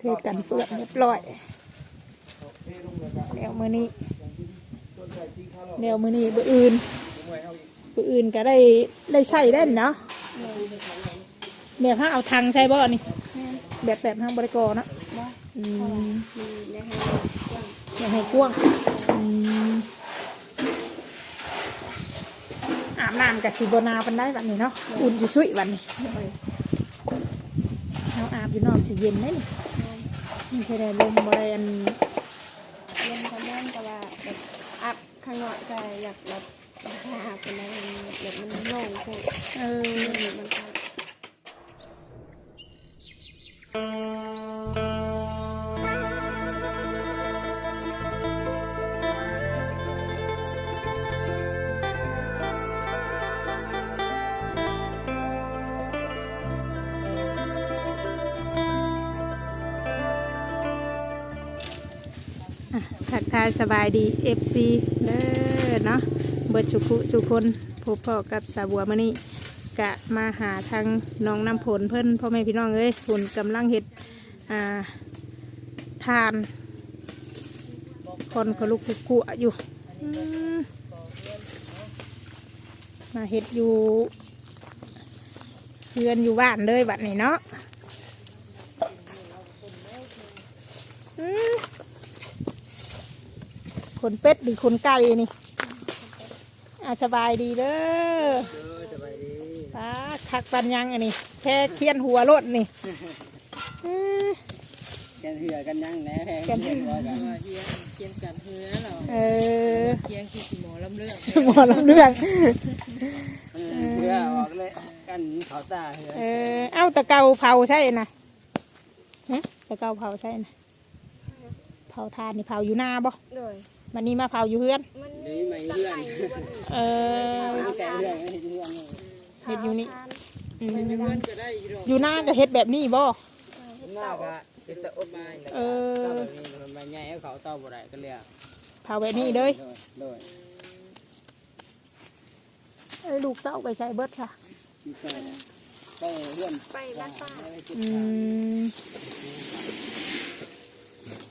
เทกันเปื้อนเรียบร้อยแล้วมือนี้แล้วมือนี้บืออื่นบืออื่นก็ได้ได้ใช้ได้เนาะแบบห้าเอาทางใช้บ่อนี่แบบแบบห้างบริกรเนาะบ่อืมมีได้ให้อยากให้กว้างอืมอาบน้ำกับสีบนาปันได้วันนี้เนาะอุ่นจะช่วยวันนี้เอาอาบอยู่นอกสิเย็นได้นี่ มันจะได้ลมบริเวณเรียนทำงานก็ว่าแบบอัพข้างนอกก็อยากแบบหาเป็นอะไรแบบมันโล่งโคตรเออมันายสบายดีเอฟซีเด้อเนาะเบิดสุขุสุคนพบพ่อกับสาวบัวมานี่กะมาหาทางน้องน้ำผลเพิ่อนพ่อแม่พี่น้องเอ้ยผลกำลังเห็ดอ่าทานคนก็ลุกคุกอยู่มมาเห็ดอยู่เพื่อนอยู่บ้านเลยบัดนี้เนาะอืม ขนเป็ดหรือขนไก่นี่อาสบายดีเด้อเออสบายดีป้าคักปันยังอันนี้แค่เคียนหัวรถนี่อื้อกันเหือกันยังแหน่แพงกันเหือร้อยกันว่าเฮียงเคียงกันเฮือเราเออเคียงคือสิหมอลำเรื่องหมอลำเรื่องเออเหือออกเลยกันเขาตาเหือเออเอ้าตะเกาเผาใช่นะฮะตะเกาเผาใช่นะเผาทานนี่เผาอยู่หน้าบ่โดย วันนี้มาเผาอยู่เฮือน มันดีไม่เหือนเออเอาแกเหือนไม่เหือนเฮ็ดอยู่นี่ อืมเพื่อนก็ได้อีดอกอยู่หน้าก็เฮ็ดแบบนี้บ่ หน้าก็ติดตะอดไม้เออเต้าแบบนี้มันใบใหญ่ให้เขาเต้าบ่ได้ก็เรียกเผาแบบนี้เลยโดยเอ้ยลูกเต้าไปใช้เบิดค่ะที่ใส่ไปเหือนไปบ้านป้าอืม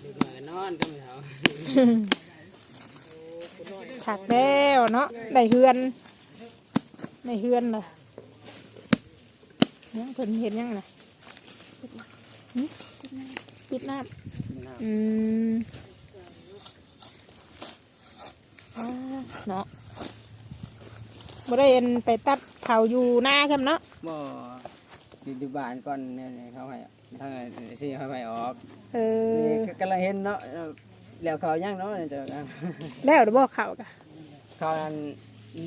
ดึกหน่อยก็นอนก็ไม่เท่าักแล้วเนาะได้เฮือนได้เฮือนเลยเนี่ยเพิ่นเห็นยังไงปิดน้ำอืมอ่าเนาะบ่ได้เอ็นไปตัดเผาอยู่หน้าใช่ไหมเนาะบ่ติดอยู่บ้านก่อนเนี่ยเขาให้ทางสิเขาให้ออก เออกำลังเห็นเนาะ แล้วเขายังเนาะเจ้าแล้วเดี๋ยวบอกเขากะเขาอัน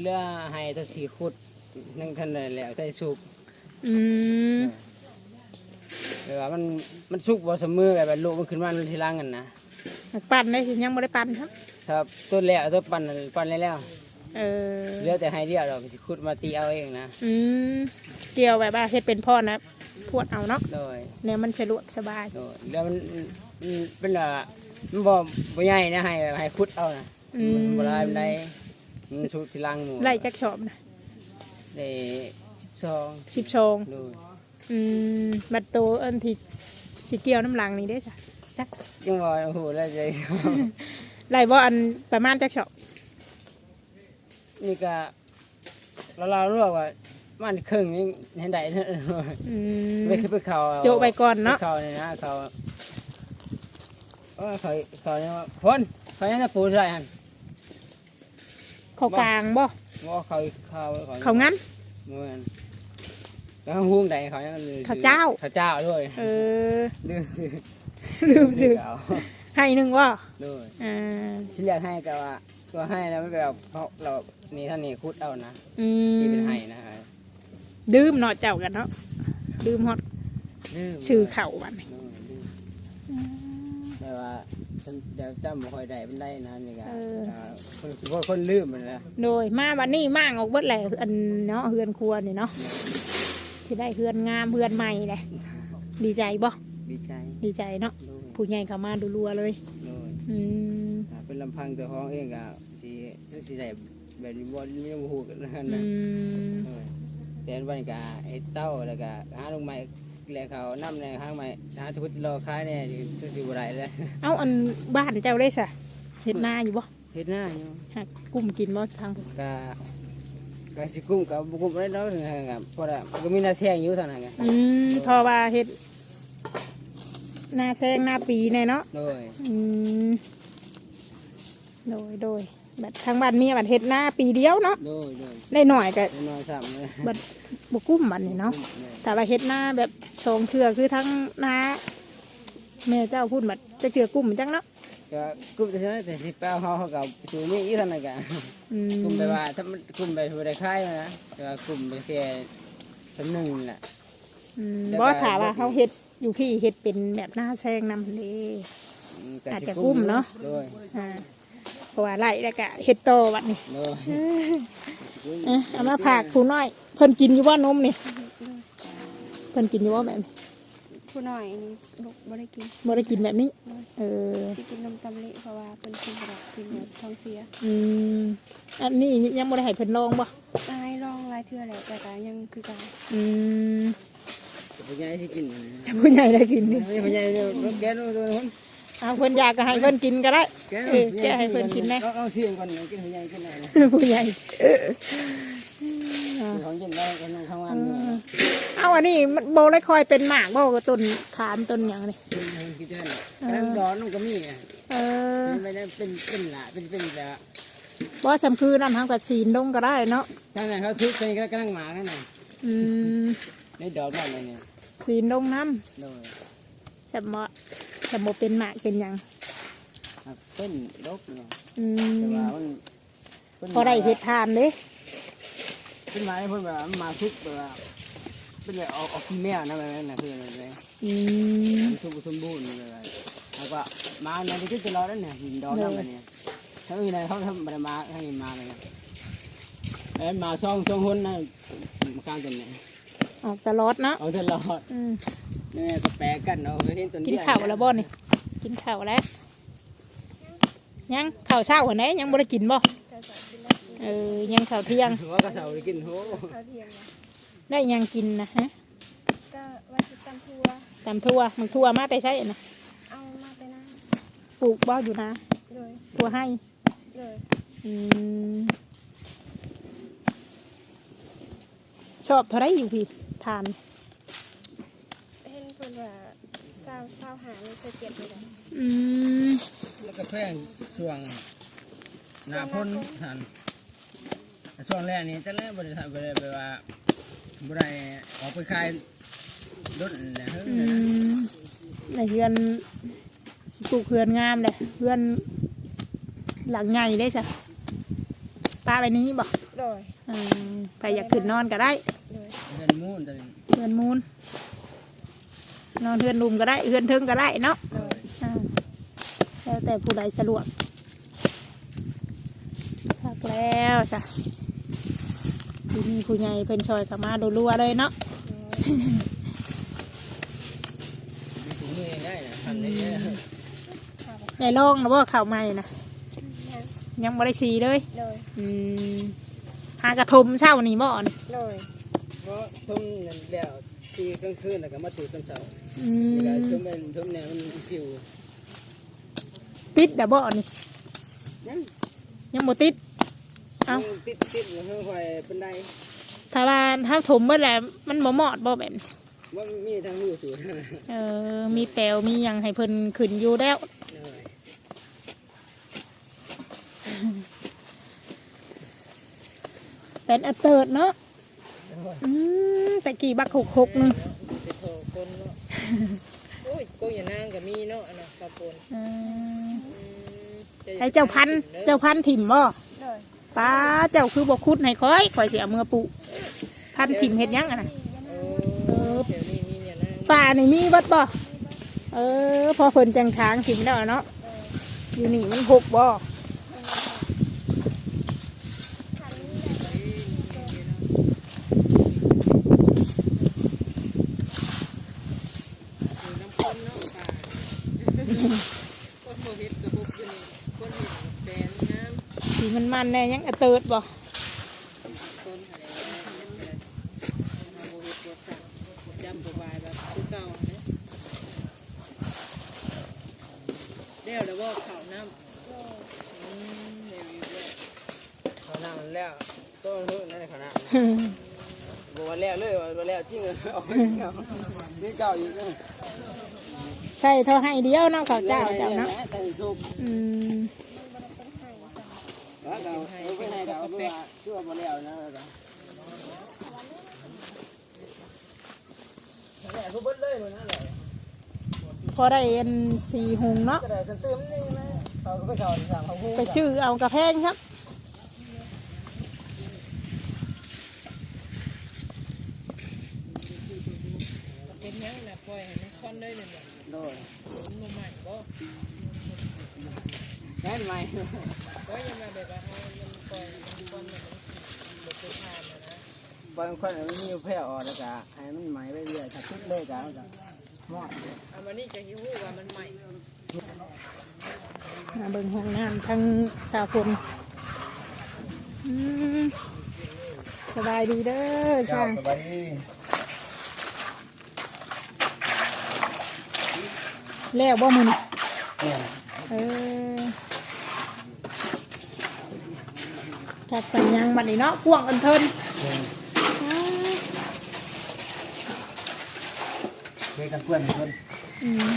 เรือให้ทักทีขุดนั่งทันเลยแล้วได้สุกอืมแต่ว่ามันมันสุกบ่เสมอแบบลูกมันขึ้นมาทีหลังกันนะปั่นได้สิยังบ่ได้ปั่นครับ ครับต้นแล้วต้นปั่นปั่นแล้วเออเหลือแต่ให้เดียวเราสิขุดมาตีเอาเองนะอืมเกี่ยวแบบว่าเฮ็ดเป็นพ่อนะพวดเอาเนาะโดยเนี่ยมันสะดวกสบายโดยแล้วมันมันเป็นว่า มันบ่บ่ใหญ่นะให้ให้ขุดเอานะอืม มันบ่ได้มันได้มันสุกทีหลังหมู่ไล่จักชอบนะได้12สิบชองโดยอืมบัดโตเอิ้นที่สิเกี่ยวน้ำหลังนี่เด้จ้ะจักจังว่าโอ้โหแล้วใจ ไล่บ่อันประมาณจักชอบนี่ก็เราเรารู้ว่ามันครึ่งนี่เห็นได้เนอะอืม ไม่คือไปเขาโจะไปก่อนเนาะ ไปเขาเนี่ยนะเขา เออเขาเขาเนี่ยว่าพ่นเขายังจะปูใส่หันเขากลางบ่ว่าเขาเขาเขางั้นเหมือนแล้วหุ้งใดเขายังลืมเขาเจ้าเขาเจ้าด้วยเออลืมซื้อลืมซื้อเขาให้หนึ่งว่าด้วยอ่าฉันอยากให้แต่ว่าตัวให้แล้วมันแบบเพราะเรานี่ท่านนี่คุดเอานะอืที่เป็นมให้นะครับดื่มเนาะเจ้ากันเนาะดื่มฮอดลืมชื่อเข่าบัดนี้ลืมลืม แต่ว่าฉันเดี๋ยวจำบ่ค่อยได้มันได้นะนี่ก็เอออ่าคนคนคนลืมมันนะโดยมาวันนี้มั่งออกเบิดแหละอันเนาะเฮือนครัวนี่เนาะสิได้เฮือนงามเฮือนใหม่เลยดีใจบ่ดีใจดีใจเนาะโดยผู้ใหญ่เข้ามาดูรัวๆเลยโดยอืมอ่าเป็นลำพังตัวของเองก็สิสิได้แบบนี้บ่ไม่ต้องฮู้กันนะอืมโดยแต่อันวันก็ไอ้เต้าแล้วก็หาลงไม้ แหละเขาน้ำในข้างใหม่หาทุกรอคายเนี่ยชุดอยู่บ่ไรเลยเอาอันบ้านเจ้าได้ซะเฮ็ดนาอยู่บ่เฮ็ดหน้าอยู่หักกุ้มกินบ่ทางกะกะสิกุ้มกับบุกุ้มได้เนาะถึงกับพอละมันก็มีหน้าแซงอยู่เท่านั้นไงอืมทอว่าเฮ็ดนาแซงนาปีแน่เนาะโดยอืมโดยโดย บัดทางบ้านเมียบัดเฮ็ดนาปีเดียวเนาะโดยโดยได้หน่อยก็ได้น้อยซ้ำเลยบัดบ่กุ้มบัดนี่เนาะโดยแต่ว่าเฮ็ดนาแบบชงเถื่อคือทั้งนาแม่เจ้าพูดบัดจะเจือกุ้มจังเนาะก็กุ้มแต่เท่านั้นแต่สิแป้วเขาเขากับสูมีอีกเท่านั้นกันอืมกุ้มไปว่าถ้ามันกุ้มไปบ่ได้คายมานะแต่ว่ากุ้มไปแค่สำหนึ่งแหละอืมแล้วบ่ก็ถามว่าเขาเฮ็ดอยู่พี่เฮ็ดเป็นแบบหน้าแซงนำเด้มก็อาจสิจะกุ้มเนาะโดยอ่า เพราะว่าไล่แล้วก็เฮ็ดโตบัดนี่โดยเอ้ยเอามาผากผู้น้อย เพิ่นกินอยู่บ่นมนี่เพิ่นกินอยู่บ่แบบนี้ผู้น้อยนี่ลูกบ่ได้กินบ่ได้กินแบบนี้ เออสิกินนมตำเละเพราะว่าเป็นกินแบบกินแบบท้องเสีย อืมอันนี้ยังบ่ได้ให้เพิ่นลองบ่ตายลองหลายเทื่อแหละแต่ก็ยังคือกันอืมผู้ใหญ่สิกินถ้าผู้ใหญ่ได้กินนี่ผู้ใหญ่เดี๋ยวรถแก๊สรถคน เอาเพิ่นอยากก็ให้เพิ่นกินก็ได้แก๊สเออแกะให้เพิ่นกินนะเราเราเสี่ยงก่อนกินผู้ใหญ่กินหน่อยนะผู้ใหญ่ของกินได้กันทั้งวันเนี่ยเอาอันนี้มันโบได้คอยเป็นหมากบ่กับต้นขามต้นหยังนี่กินให้กินได้น้ำร้อนมันก็มีอะเออไม่ได้เป็นเป็นละเป็นเป็นละบ่สำคือน้ำทางกับสีนลงก็ได้เนาะทางนั้นเขาซื้อไปก็กำลังมานั่นน่ะอืมในดอกมันเลยเนี่ยสีนลงน้โดยำ แต่บ่แต่บ่เป็นหมากเป็นหยังเป็นดอกเนาะอืแต่มว่ามันพอได้เฮ็ดทานเด้เป็นไม้เพิ่นแบบมาทุกแบบว่าเป็นแบบออกออกขี้แมวนะแบบนั้นน่ะคืออะไรเลยอืม ทุกสมบูรณ์เลยแล้วก็มาในที่ตลอดนั่นเนี่ยหินดอกนั่นเนี่ยถ้าอื่นเขาทำมามาให้มาเลยเอ้มาซองซองหุ่นนะมากลางต้นเนี่ยออกตลอดเนาะเอาตลอด อืม นี่ก็แปลกันเนาะเห็นต้นกินข้าวแล้วบ่นี่กินข้าวแล้วยังข้าวเช้าหันไหนยังบ่ได้กินบ่แต่ก็กินแล้วเออยังข้าวเที่ยงหัวกระเสากินโหข้าวเที่ยงนะได้ยังกินนะฮะก็ว่าสิตำทั่วตำทั่วมึงทั่วมาแต่ใช่นะเอามาไปนะปลูกบ่อยู่นะเลยทั่วให้เลยอืมชอบเท่าไรอยู่พี่ทานเห็นเพิ่น ว่าเศร้าเศร้าหาเลยเจ็บเลยนะอืมแล้วก็แป้งช่วงหน้าพ้นทันช่วงแรกนี่จะแรกบริษัทบริษัทว่าบริษัทออกไปขายรถนะเฮ้ยอืมในเฮือนสิปลูกเฮือนงามเลยเฮือน หลังใหญ่ได้จ้ะป้าไปนี้บ่เลยอืมไปอยากขึ้นนอนก็ได้เลยเงินมูนตอนนี้เฮือนมูล นอนเฮือนลุมก็ได้เฮือนเทิงก็ได้เนาะเลยอ่าแล้วแต่ผู้ใดสะดวกพักแล้วจ้ะทีนี้ผู้ใหญ่เพิ่นชอยเข้ามารัวๆเลยเนาะมีถุงมือได้นะทำได้เยอะในโล่งนะว่าข่าวใหม่นะยังยังไม่ได้สีเลยเลยอืมหากระทมเช่านี่บ่อนเลยเพราะทุ่มนั่นแล้ว ตีกลางคืนแล้วก็มาตื่นตอนเช้าอืนี่ก็มทุ่มเป็นทุ่มแนวมันผิวติดแต่บ่อนนี่ยังยังบ่ติด เอ้าติดติดแล้วค่อยเป็นไดถ้าว่าถ้าถมเมื่อไหร่มันบ่เหมาะบ่แบบนี้ว่ามีทางมือสูดเลยเออมีแปลวมีหยังให้เพิ่นขึ้นอยู่แล้ว เป็นอัตเติร์ดเนาะ อืมแต่กี่บักหกหกหนึงไปโทรคนเนาะโอ้ยโกอย่านางก็มีเนาะอันน่ะกระปนอืมอืมจะให้เจ้าพันธุ์เจ้าพันธุ์ถิ่มบ่เลยป้าเจ้าคือบ่คุดให้ค่อยค่อยสิเอามือปุพันธุ์ถิ่มเฮ็ดหยังอะนะเออแถวนี้มีอย่านางป่านี่มีเบัดบ่ เออ พอเพิ่นจังทางถิ่มแล้วเนาะ อยู่นี่มันหกบ่ มันแน่ยังเติดบ่เดี๋ยวแล้วว่าข้าน้ำเดี๋ยวด้ยข้าวน้ำแล้วก็รู้นั่นข้าวน้ำบอกวแล้วเลยว่าแล้วจริงเลยเอาไม่เก่าไม่เก่าอีกใส่เท่าให้เดียวน้องเข้าเจ้าเจ้าเนาะอืม แล้วก็เอาไปให้เขาเพื่อชั่วมาแล้วนะแล้วแหละทุบเลยมันนั่นแหละพอได้เอ็นสี่หงเนาะไปชื่อเอากระแพงครับเป็นยังนะปล่อยให้มันค่อนได้เลยเนี่ยโดนบ่ใหม่บ่ แน่นไหมก็ยังมาแบบว่าเฮามันปล่อยมันค่อนเนี่ยมันบ่เคยผ่านนะบางคนมันมีแพร่ออกแล้วก็ให้มันไหมไปเรื่อยถ้าทุบเลยก็เอาก็มอดเอามานี่จะหิ้ว่ามันใหม่มาเบิ่งห้องน้ำทั้งสาวคนอืมสบายดีเด้อช่างสบายดีแล้วบ่มึนเนี่ยเออ จัดปัญญังบัดนี้เนาะกวางอันเทินเคยกันเพื่อนเพื่อนอืม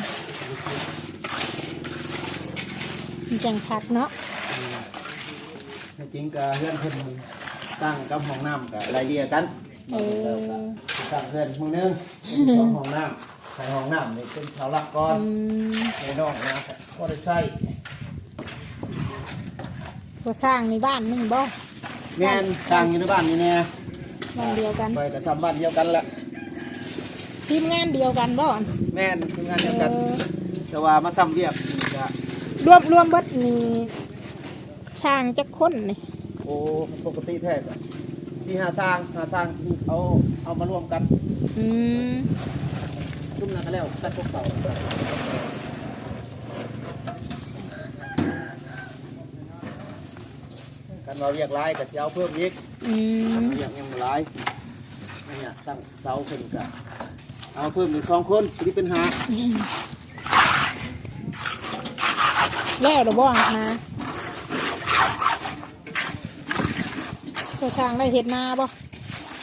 มันจังคักเนาะจริงก็เพื่อนเพื่อนตั้งกับห้องน้ำกับรายเรียกันเออตั้งเพื่อนมือนึงสองห้องน้ำใส่ห้องน้ำนี่เป็นเสาหลักก่อนอืมในน้องนะก็ได้ใส่บ่สร้างในบ้านนี่บ่ แม่นสร้างอยู่ในบ้านนี่แน่บ้านเดียวกันไปกับสามบ้านเดียวกันละทีมงานเดียวกันบ่แม่นทำงานเดียวเอกันอแต่ว่ามาซ้ำเวียกก็รวมรวมเบิดนี่ช่างจักคนนี่โอ้ปกติแท้ก็ที่หาสร้างหาสร้างที่เอาเอามารวมกันอืมชุ่มนั้นก็แล้วตัดพวกเก่า นเราเรียกลายกับเสียวเพิ่มอีกอืมเรียกยังลายอันเนี่ยตั้งเสาขึ้นกับเอาเพิ่มอีกสองคนที่เป็นหาแล้วเดี๋ยวบ่นะก็สร้างได้เห็ดนาบ่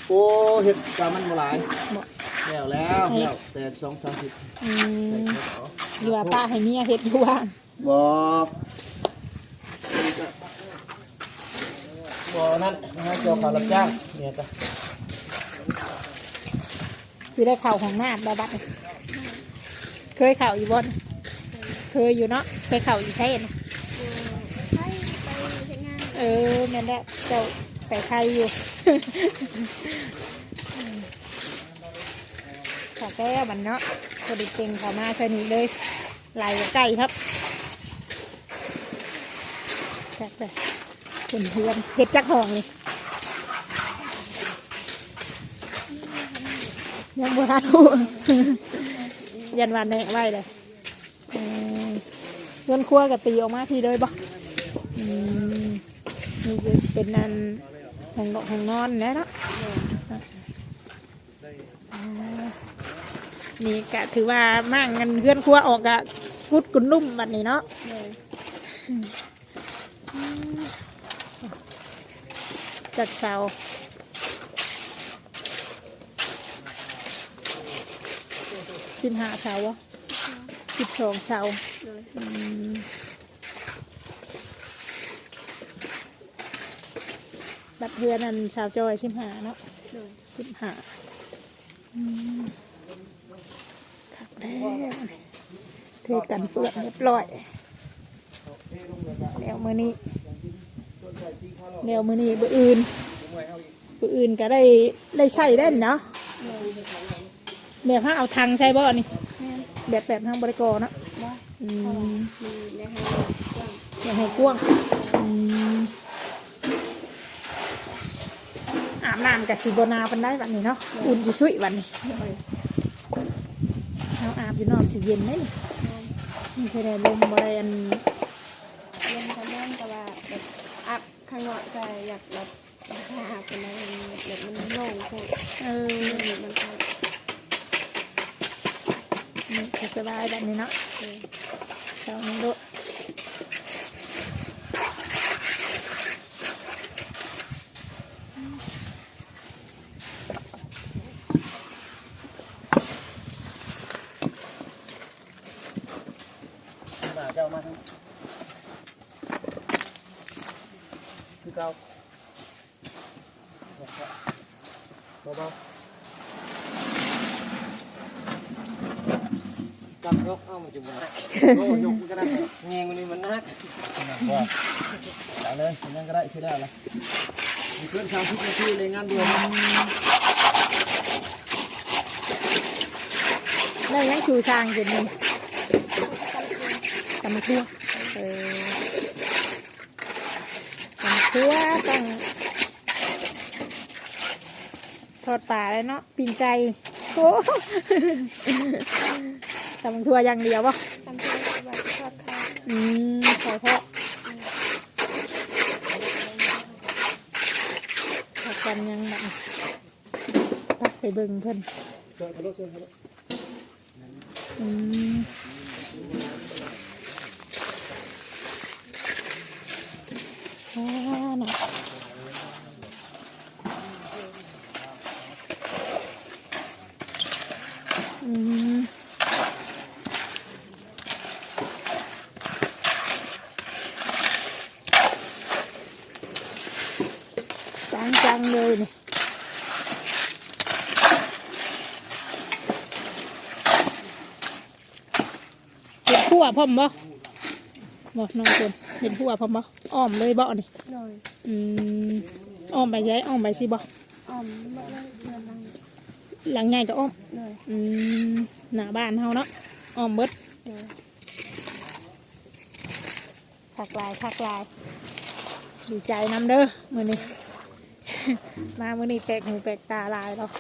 โอ้เห็ดกามันบ่หลายบ่แล้วแล้วแล้วแต่สองสามสิบอืใส่มเห็ดเอาอยู่ว่าป้าให้เมียเห็ดอยู่ว่างบอก บอกนั่นนะเกี่ยวกับรับจ้างเนี่ยจ้ะสิได้เข่าของน้ำบาบัดนี่เคยเข่าอยู่บ่นเคยอยู่เนาะเคยเข่าอยู่ใช่นะใช่ไปเฮ็ดงานเออแม่นแหละเจ้าไปใครอยู่ขอแก้วมันเนาะพอดีเก่งเขามาเท่านี้เลยไหลกับไก่ครับแซ่บเลย เป็นเพื่อนเห็ดจักหองนี่ยังบ่ทันรู้ยันวันแน่ไว้เลยเออเงินครัวกับตีออกมาทีเลยบ่อืมนี่คือเป็นนันหงนอนห้องนอนน่เนาะนี่กะถือว่ามั่งเงินเพื่อนครัวออกกะพุดกุนลุ่มแบัดนี้เนาะ จัดเสาสิบห้าเสาวะสิบสองเสาอืมบัดเพื่อนนั่นสาวจอยสิบห้าเนาะสิบห้าขับแล้วเทกันเปลือนเรียบร้อยแล้วมือนี้ แล้วมือนี้บืออื่นบืออื่นก็ได้ได้ใช้ได้เนาะแบบถ้าเอาทางใช้บ่นี่แบบแบบทางบริกรเนาะอย่ามมีในให้กว้างอย่าให้กว้างอาบน้ำกับสีโบนาปันได้วันนี้เนาะอุ่นจะช่ยวันนี้เอาอาบอยู่นอกสิเย็นได้นี่มันเคยได้ลมบริเวณ เรียนทำงานก็ว่าแบบอาบ ข้างนอกก็อยากแบบอาบเป็นอะไรแบบมันโล่งโคตรเออมันก็นี่สบายแบบนี้เนาะเลยเจ้านี่ดูเจ้ามาทั้งคือเก่าเบาๆจั บยกเอามันะโอ้ยกมันก็ได้เมียมันนี่มันนักบอกเอาเลยยังก็ได้ใช่แล้วล่ะมีเพื่อนชาวทุกนาทีเลยงานเดียวมันแล้ยังชูช้างกินนี่ตำทั่วเออตำทั่วต้องทอดปลาเลยเนาะปิ้งไก่โอ้ ตำทั่วอย่างเดียวปะทำทั่วแบบทอดข้าวอืมขอเพาะผักกันยังแบบตักไปเบิ่งเพิ่นอืมว้าน่ะอืมจังจังๆเลยนี่ เห็ดผัว พร้อมบ่บ่น้องคนเห็ดผัวพร้อมบ่อ้อมเลยบ่นี่หน่อยอืมอ้อมไปย้ายอ้อมไปสิบ่อ่อมมะเร็งเดือนลังหลังใหญ่ก็อ้อมหน่อยอืมหน้าบ้านเฮาเนาะอ้อมเบิดหน่อยคักลายคักลายดีใจนำเด้อมื้อนี้ มามื้อนี้แปลกหูแปลกตาหลายแล้ว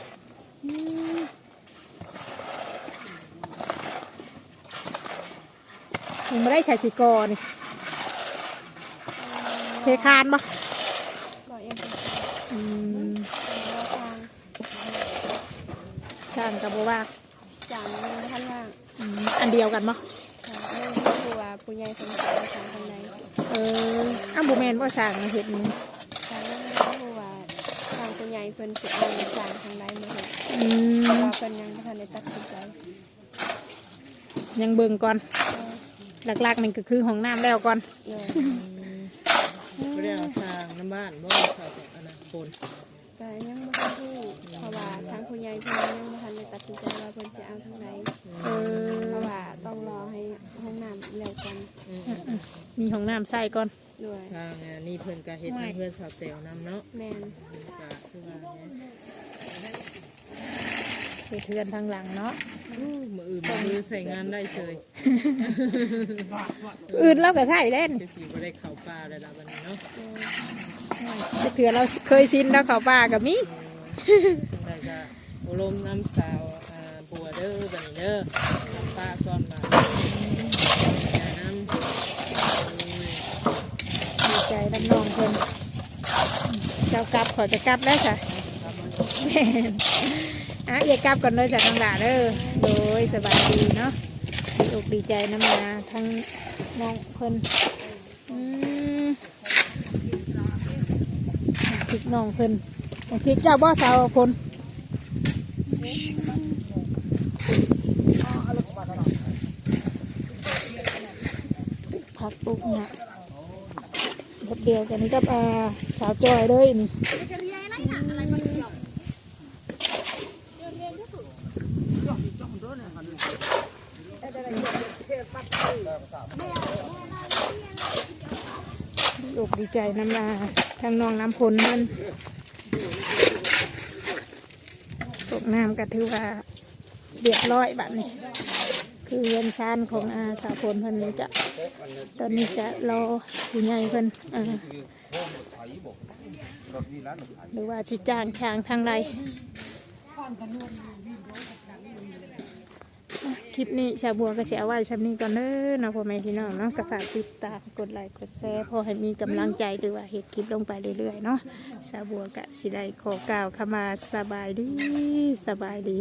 อืม ยังไม่ได้ใช้สิกอนี่เทคานบ่บ่ยังเป็นอืมแล้วทางช่างกับบ่ว่าจางยังท่านว่างอืมอันเดียวกันบ่ค่ะเรื่องที่ผู้ว่าผู้ใหญ่สมศักดิ์ทางคนใดเอออ้าวบ่แม่นว่าช่างเฮ็ดนี่ค่ะเรื่องที่ผู้ว่าทางผู้ใหญ่เพิ่นสิเอาจางทางใดมาเฮ็ดอืมเพราะว่าเพิ่นยังบ่ทันได้ตัดสินใจยังเบิ่งก่อนเออ หลักๆนี่ก็คือห้องน้ำแล้วก่อนเออไม่ได้เอาสร้างน้ำบ้านบ่สร้างแต่อนาคตแต่ยังบ่ทันรู้เพราะว่าทางผู้ใหญ่เพิ่นยังบ่ทันได้ตัดสินใจว่าเพิ่นสิเอาทางใดเออเพราะว่าต้องรอให้ห้องน้ำแล้วกันอืมมีห้องน้ำใส่ก่อนด้วยสร้างอันนี้เพิ่นก็เฮ็ดให้เพื่อนสาวแต๋วนำเนาะแม่นก็คือว่าเนี่ย เฮ็ดเทือนทางหลังเนาะอู้มืออื่นมือใส่งานได้เฉยอื่นเราก็ใส่เล่นจะสิบ่ได้เข้าป่าเลยล่ะบัดนี้เนาะแต่เถื่อเราเคยชินแล้วเขาป่ากับมีจังไดก็อบรมน้ำสาวอ่าบัวเด้อบัดนี้เด้อน้ำป้าก่อนมาอย่าน้ำอืมดีใจน้ำนองคนเจ้ากลับขอจะกลับแล้วจ้ะแม่น อะอย่ากลับก่อนเลยจ้ะทางหลาเด้อโดยสบายดีเนาะดีอกดีใจน้ำนาทั้งน้องเพิ่นอืมพริกน้องเพิ่นน้องพริกเจ้าบ่สาวคนผักปุ๊กเนี่ยรถเดียวกันนี่กับอาสาวจอยเลยนี่ ดีอกดี ใจน้ำลาทางนองน้ำพลมันตกน้ำก็ถือว่าเรียบร้อยแบัดนี้ คือเรือนชานของอาสาวพลเพิ่นนี่จะตอนนี้จะรอผู้ใหญ่เพิ่นอ่าหรือว่าชิจ้างช้างทางใด คลิปนี้ชาวบัวก็แชร์ไว้ชำนี้ก่อนเน้อนะพ่อแม่พี่น้องเนาะกระฝากติดตามกดไลค์กดแชร์พอให้มีกำลังใจด้วยว่าเห็ดคลิปลงไปเรื่อยๆเนาะชาวบัวกะสิได้ขอกล่าวขมาสบายดีสบายดี